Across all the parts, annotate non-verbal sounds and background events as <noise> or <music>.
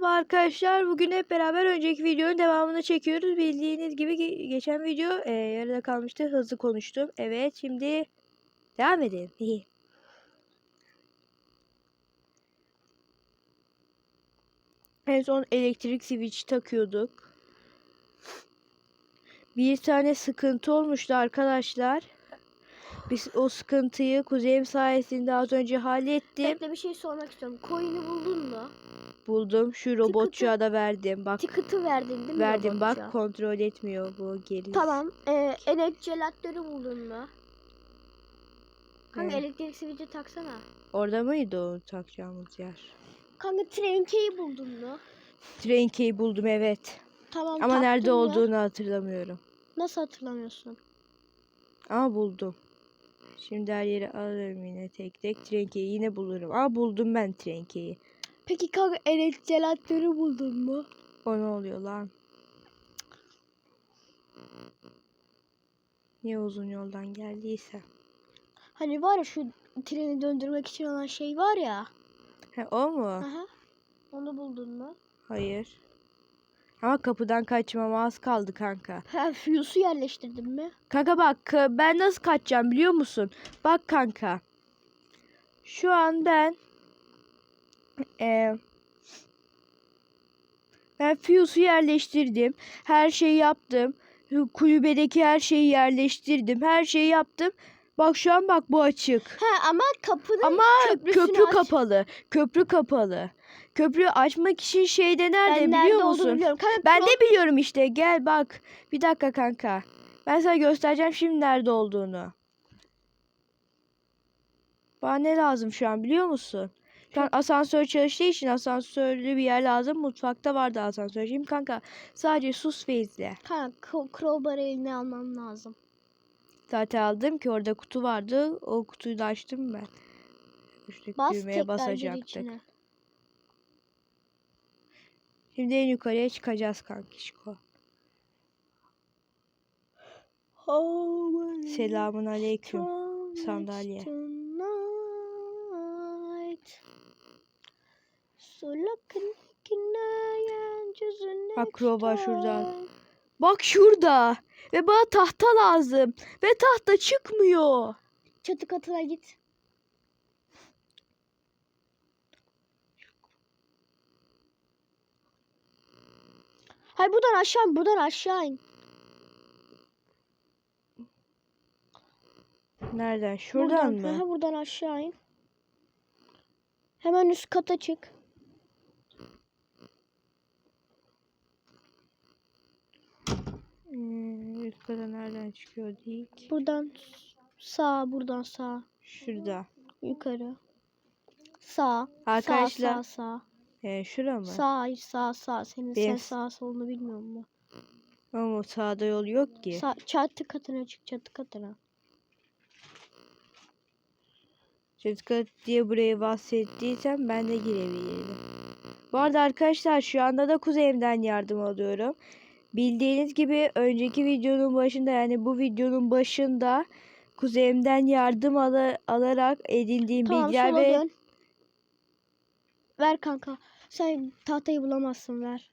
Merhaba arkadaşlar. Bugün hep beraber önceki videonun devamını çekiyoruz. Bildiğiniz gibi ge- geçen video e, yarıda kalmıştı. Hızlı konuştum. Evet şimdi devam edelim. <laughs> En son elektrik switch takıyorduk. Bir tane sıkıntı olmuştu arkadaşlar. Biz o sıkıntıyı kuzeyim sayesinde az önce hallettim. Bekle bir şey sormak istiyorum. Coin'i buldun mu? Buldum. Şu robotçuya da verdim. Bak Ticket'ı verdin değil mi? verdim robotça? bak kontrol etmiyor bu geri. Tamam. Ee, elektrolatörü buldun mu? Kanka Evet. elektrik switch'i taksana. Orada mıydı o takacağımız yer? Kanka trenkeyi buldun mu? Train key buldum evet. Tamam Ama nerede ya. olduğunu hatırlamıyorum. Nasıl hatırlamıyorsun? Ama buldum. Şimdi her yeri alırım yine tek tek. Train key'i yine bulurum. Aa buldum ben train key'i. Peki kanka elektrolatörü buldun mu? O ne oluyor lan? Niye uzun yoldan geldiyse. Hani var ya şu treni döndürmek için olan şey var ya. He o mu? Aha. Onu buldun mu? Hayır. Ama kapıdan kaçmama az kaldı kanka. Ha fuse'u yerleştirdin mi? Kanka bak e, ben nasıl kaçacağım biliyor musun? Bak kanka. Şu an ben e, ben fuse'u yerleştirdim. Her şeyi yaptım. Kulübedeki her şeyi yerleştirdim. Her şeyi yaptım. Bak şu an bak bu açık. Ha ama kapının Ama köprü aç. kapalı. Köprü kapalı. Köprüyü açmak için şeyde nerede ben biliyor nerede musun? biliyorum. Kanka, Ben pro- de biliyorum işte. Gel bak. Bir dakika kanka. Ben sana göstereceğim şimdi nerede olduğunu. Bana ne lazım şu an biliyor musun? Şu an asansör çalıştığı için asansörlü bir yer lazım. Mutfakta vardı asansör. Şimdi kanka sadece sus ve izle. Kanka crowbar'ı eline almam lazım. Zaten aldım ki orada kutu vardı. O kutuyu da açtım ben. Üstteki Bas düğmeye basacaktık. Şimdi en yukarıya çıkacağız kankişko. Selamun aleyküm. sandalye. Bak crowbar şurada. Bak şurada. Ve bana tahta lazım. Ve tahta çıkmıyor. Çatı katına git. Hayır buradan aşağı in, buradan aşağı in. Nereden? Şuradan buradan, mı? aha, buradan aşağı in. Hemen üst kata çık. Hmm, kata nereden çıkıyor dik? Buradan sağ, buradan sağ. Şurada. Yukarı. Sağ. Arkadaşlar. Sağ, sağ, sağ. Ee, şura mı? Sağ, hayır, sağ, sağ. Senin Benim- sen sağ solunu bilmiyor musun? Ama sağda yol yok ki. Sağ, çatı katına çık, çatı katına. Çatı kat diye burayı bahsettiysem ben de girebilirim. Bu arada arkadaşlar şu anda da kuzeyimden yardım alıyorum. Bildiğiniz gibi önceki videonun başında yani bu videonun başında kuzeyimden yardım ala- alarak edindiğim Tamam bilgiler ve dön. Ver kanka. Sen tahtayı bulamazsın ver.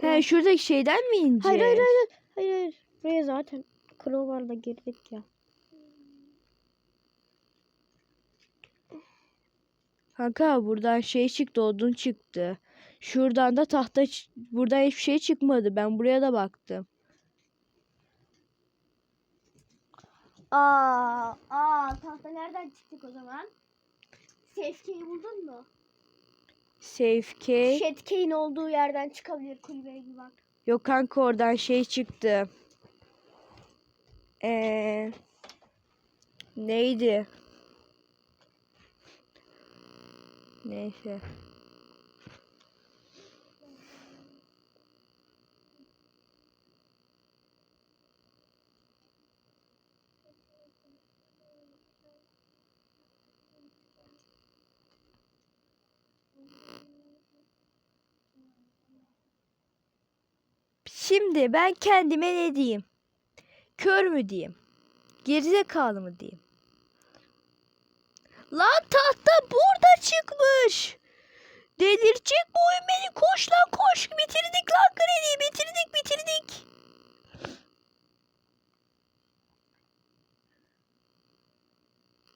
He, şuradaki şeyden mi ineceğiz? Hayır hayır hayır. Hayır hayır. Buraya zaten crowbar'la girdik ya. Kanka buradan şey çıktı odun çıktı. Şuradan da tahta buradan hiçbir şey çıkmadı. Ben buraya da baktım. Aa, aa tahta nereden çıktık o zaman? Safekeyi buldun mu? Safe key. Shetkeyin olduğu yerden çıkabilir kulübeye gibi bak. Yok kanka oradan şey çıktı. Ee, neydi? Neyse. Şimdi ben kendime ne diyeyim? Kör mü diyeyim? Gerizekalı mı diyeyim? Lan tahta burada çıkmış. Delirtecek bu oyun beni. Koş lan koş. Bitirdik lan krediyi. Bitirdik bitirdik.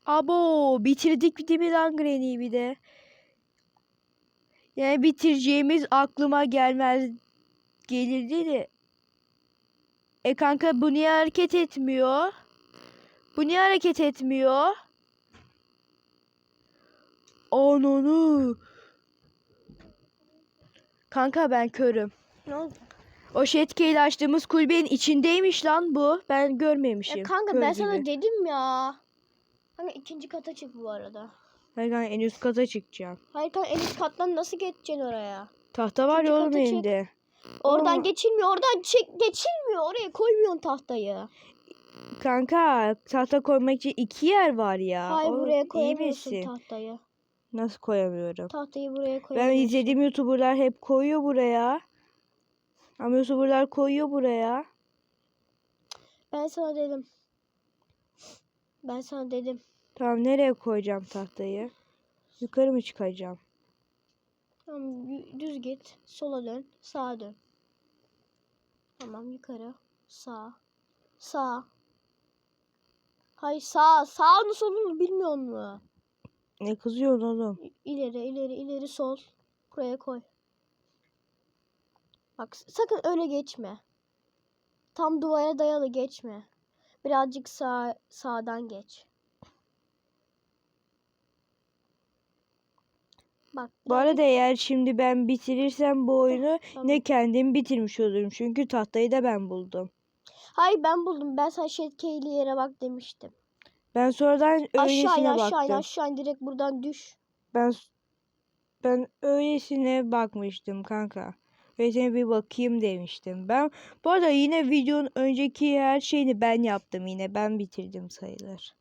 Abo bitirdik değil mi lan Granny'i bir de. Yani bitireceğimiz aklıma gelmez gelirdi de. E kanka bu niye hareket etmiyor? Bu niye hareket etmiyor? Ananı. Kanka ben körüm. Ne oldu? O şetkeyle açtığımız kulübenin içindeymiş lan bu. Ben görmemişim. Ya kanka Kör ben gibi. sana dedim ya. Kanka ikinci kata çık bu arada. Hayır kanka en üst kata çıkacağım. Hayır kanka en üst kattan nasıl geçeceksin oraya? Tahta var ya oğlum elinde. Oradan Aa. geçilmiyor. Oradan çek geçilmiyor. Oraya koymuyorsun tahtayı. Kanka tahta koymak için iki yer var ya. Hayır Oğlum, buraya iyi koyamıyorsun misin? tahtayı. Nasıl koyamıyorum? Tahtayı buraya Ben koyamıyorsun. izlediğim YouTuber'lar hep koyuyor buraya. Ama YouTuber'lar koyuyor buraya. Ben sana dedim. Ben sana dedim. Tamam nereye koyacağım tahtayı? Yukarı mı çıkacağım? Tamam düz git. Sola dön. Sağa dön. Tamam yukarı. Sağ. Sağ. Hayır sağ. Sağını solunu bilmiyor mu? Ne kızıyorsun oğlum? İleri ileri ileri sol. Buraya koy. Bak sakın öyle geçme. Tam duvara dayalı geçme. Birazcık sağ sağdan geç. Bak. Bu arada eğer şimdi ben bitirirsem bu oyunu tamam. ne kendim bitirmiş olurum. Çünkü tahtayı da ben buldum. Hayır ben buldum. Ben sana şetkeyli yere bak demiştim. Ben sonradan Aşağı in öylesine aşağı in baktım. aşağı in direkt buradan düş. Ben ben öylesine bakmıştım kanka. Öylesine bir bakayım demiştim. Ben bu arada yine videonun önceki her şeyini ben yaptım yine. Ben bitirdim sayılır.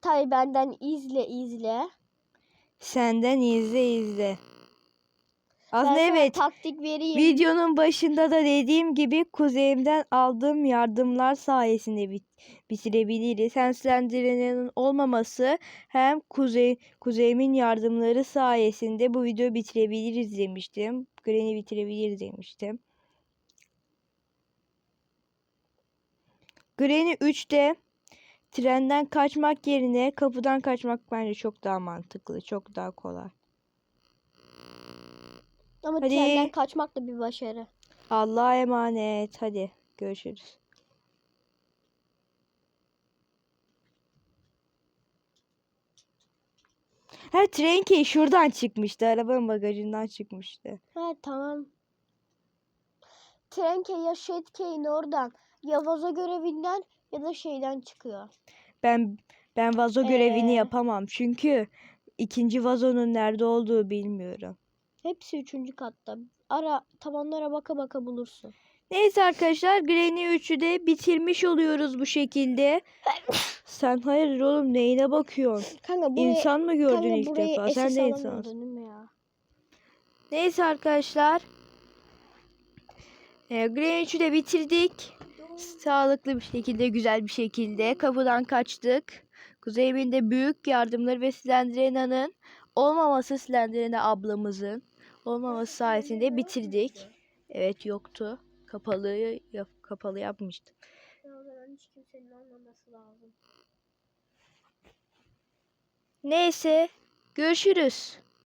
Tabii benden izle izle. Senden izle izle. Aslında ben evet. taktik vereyim. Videonun başında da dediğim gibi kuzeyimden aldığım yardımlar sayesinde bit bitirebiliriz. Hem Slenderman'ın olmaması hem kuzey kuzeyimin yardımları sayesinde bu videoyu bitirebiliriz demiştim. Granny bitirebiliriz demiştim. Granny 3'te trenden kaçmak yerine kapıdan kaçmak bence çok daha mantıklı, çok daha kolay. Ama Hadi. trenden kaçmak da bir başarı. Allah'a emanet. Hadi görüşürüz. Ha Trenki şuradan çıkmıştı. Arabanın bagajından çıkmıştı. Evet tamam. Trenke ya Şetke'nin oradan ya vazo görevinden ya da şeyden çıkıyor. Ben ben vazo görevini Ee? yapamam. Çünkü ikinci vazonun nerede olduğu bilmiyorum. Hepsi üçüncü katta. Ara tabanlara baka baka bulursun. Neyse arkadaşlar Granny 3'ü de bitirmiş oluyoruz bu şekilde. <laughs> Sen hayır oğlum neyine bakıyorsun? Kanka buraya, İnsan mı gördün kanka ilk defa? Sen de insansın. ya? Neyse arkadaşlar. E, Green 3'ü de bitirdik. Sağlıklı bir şekilde, güzel bir şekilde kapıdan kaçtık. Kuzeyim'in de büyük yardımları ve Slenderena'nın olmaması Slenderena ablamızın olmaması sayesinde bitirdik. Evet yoktu. Kapalı yap, kapalı yapmıştım. Neyse görüşürüz.